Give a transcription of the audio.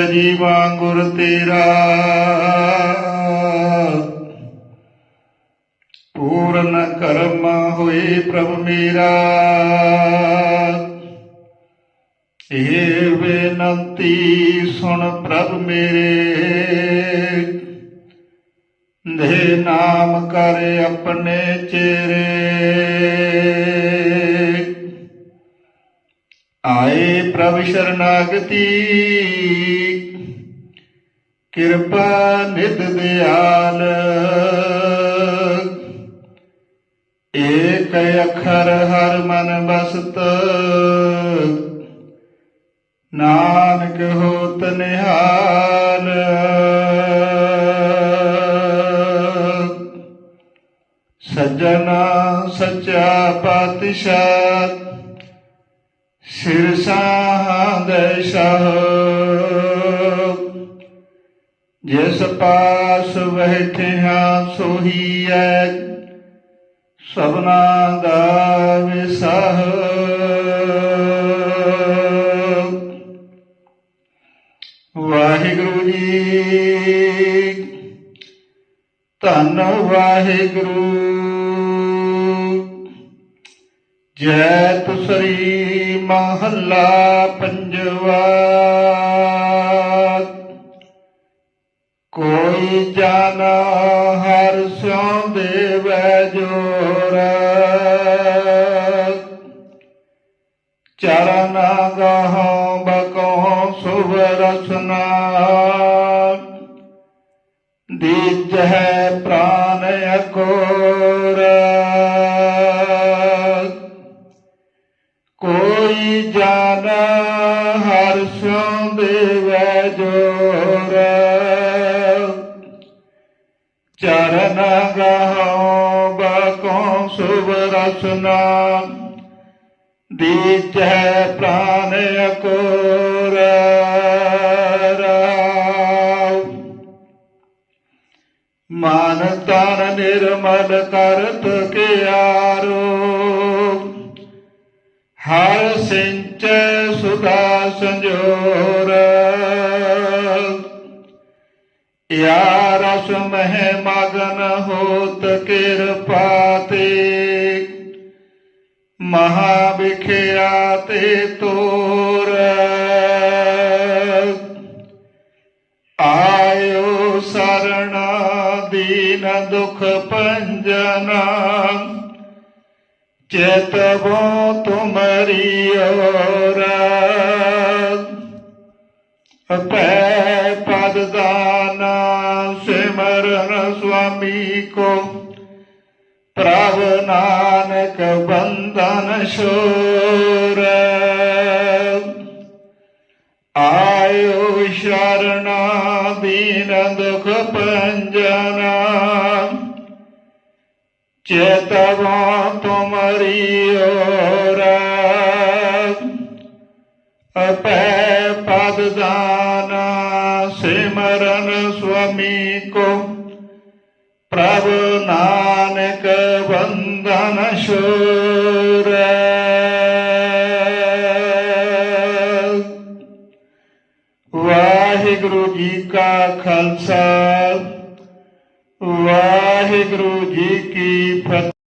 ਜੀਵਾ ਗੁਰ ਤੇਰਾ। ਪੂਰਨ ਕਰਮ ਹੋਏ ਪ੍ਰਭ ਮੇਰਾ। ਇਹ ਬੇਨੰਤੀ ਸੁਣ ਪ੍ਰਭ ਮੇਰੇ। ਦੇ ਨਾਮ ਕਰ ਆਪਣੇ ਚਿਹਰੇ। ਆਏ ਪ੍ਰਭ ਸ਼ਰਨਾਗਤੀ। ਕਿਰਪਾ ਨਿਧ ਦਿਆਲ। ਏਕ ਅਖਰ ਹਰ ਮਨ ਬਸਤ ਨਾਨਕ ਹੋਤ ਨਿਹਾਲ। ਸਜਣਾ ਸੱਚਾ ਪਾਤਸ਼ਾਹ। ਸਿਰ ਸਾਹੰਦ ਸ਼ਾਹ। ਜਿਸ ਪਾਸ ਬੈਠਿਆ ਸੋਹੀ ਐ, ਸਭਨਾ ਦਾ ਵਿਸਾਹ। ਵਾਹਿਗੁਰੂ ਜੀ, ਧੰਨ ਵਾਹਿਗੁਰੂ। ਜੈ ਤੁਸਰੀ ਮਹੱਲਾ ਪੰਜਵਾ। ਕੋਈ ਜਨ ਹਰ ਸਿਉ ਦੇਵੈ ਜੋਰ। ਚਰਨ ਗਾਹੋਂ ਬਕੋਂ ਸੁਭ ਰਸਨਾ। ਦੀਜਹਿ ਪ੍ਰਾਨ ਅਕੋਰ ਕੋਈ ਜਨ ਹਰ ਸਿਉ ਦੇਵੈ ਜੋਰ ਚਰਨ ਗਾਹੋਂ ਬਕੋਂ ਸੁਭ ਰਸਨਾ। ਦੀਜੈ ਪ੍ਰਾਨ ਅਕੋਰ ਰਾਉ। ਮਨ ਤਨ ਨਿਰਮਲ ਕਰਤ ਕਿਆਰੋ ਹਰ ਸਿੰਚੈ ਸੁਦਾ ਸੰਜੋਰ। ਯਾ ਰਸ ਮਹਿ ਮਗਨ ਹੋਤ ਕਿਰਪਾ ਤੇ। ਮਹਾ ਵਿਖਿਆ ਤੇ ਤੋਰ। ਆਇਓ ਸਰਣਾ ਦੀਨ ਦੁਖ ਭੰਜਨਾ। ਚੇਤਵੋ ਤੁਮਰੀ ਔਰ ਅਪੈ ਪਦ ਦਾਨਾ ਸਿਮਰਨ ਸੁਆਮੀ ਕੋ ਪ੍ਰਭ ਨਾਨਕ ਬੰਧਨ ਸ਼ੋਰ ਆਇਓ ਸ਼ਰਣਾ ਦੀਨ ਦੁਖ ਭੰਜਨਾ ਚੇਤਵਾ ਤੁਮਰੀ ਔਰ ਅਪੈ ਪਦ ਦਾਨਾ ਸਿਮਰਨ ਸੁਆਮੀ ਕੋ ਪ੍ਰਭ ਨਾਨਕ ਬੰਧਨ ਸ਼ੂਰ ਵਾਹਿਗੁਰੂ ਜੀ ਕਾ ਖਾਲਸਾ ਵਾਹਿਗੁਰੂ ਜੀ ਕੀ ਫਤਿਹ।